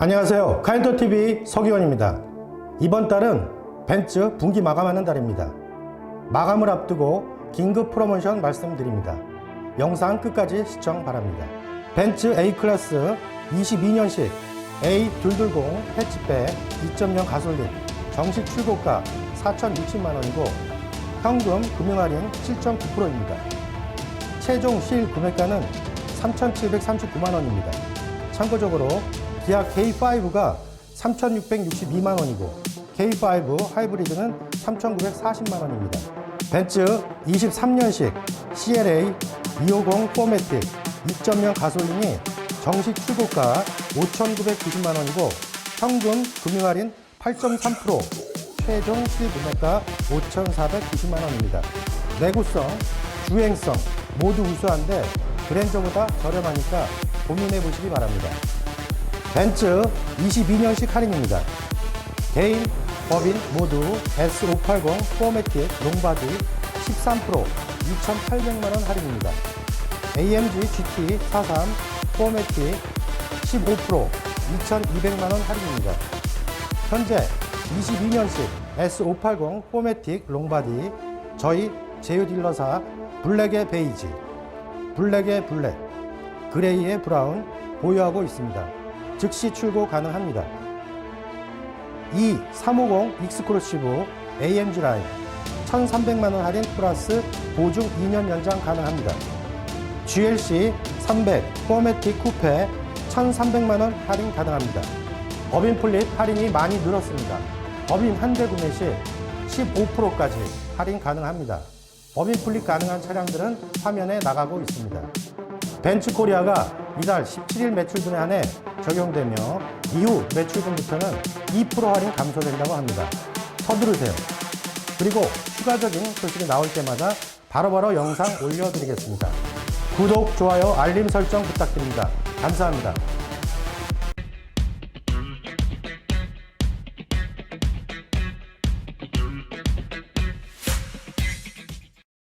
안녕하세요. 카인터TV 서기원입니다. 이번 달은 벤츠 분기 마감하는 달입니다. 마감을 앞두고 긴급 프로모션 말씀드립니다. 영상 끝까지 시청 바랍니다. 벤츠 A클래스 22년식 A220 해치백 2.0 가솔린 정식 출고가 4,060만원이고 현금 금융 할인 7.9%입니다. 최종 실 구매가는 3,739만 원입니다. 참고적으로 기아 K5가 3,662만 원이고 K5 하이브리드는 3,940만 원입니다. 벤츠 23년식 CLA 250 포매틱 2.0 가솔린이 정식 출고가 5,990만 원이고 현금 금융 할인 8.3% 최종 실 구매가 5,490만 원입니다. 내구성, 주행성 모두 우수한데 그랜저보다 저렴하니까 고민해 보시기 바랍니다. 벤츠 22년식 할인입니다. 개인, 법인 모두 S580 포매틱 롱바디 13% 2,800만 원 할인입니다. AMG GT 43 포매틱 15% 2,200만 원 할인입니다. 현재 22년식 S580 포매틱 롱바디 저희 제휴 딜러사 블랙의 베이지, 블랙의 블랙, 그레이의 브라운 보유하고 있습니다. 즉시 출고 가능합니다. 이350 익스크루시브 AMG 라인 1,300만 원 할인 플러스 보증 2년 연장 가능합니다. GLC 300 포매틱 쿠페 1,300만 원 할인 가능합니다. 법인 플립 할인이 많이 늘었습니다. 법인 한 대 구매 시 15%까지 할인 가능합니다. 법인 플립 가능한 차량들은 화면에 나가고 있습니다. 벤츠 코리아가 이달 17일 매출분에 한해 적용되며 이후 매출분부터는 2% 할인 감소된다고 합니다. 서두르세요. 그리고 추가적인 소식이 나올 때마다 바로바로 영상 올려드리겠습니다. 구독, 좋아요, 알림 설정 부탁드립니다. 감사합니다.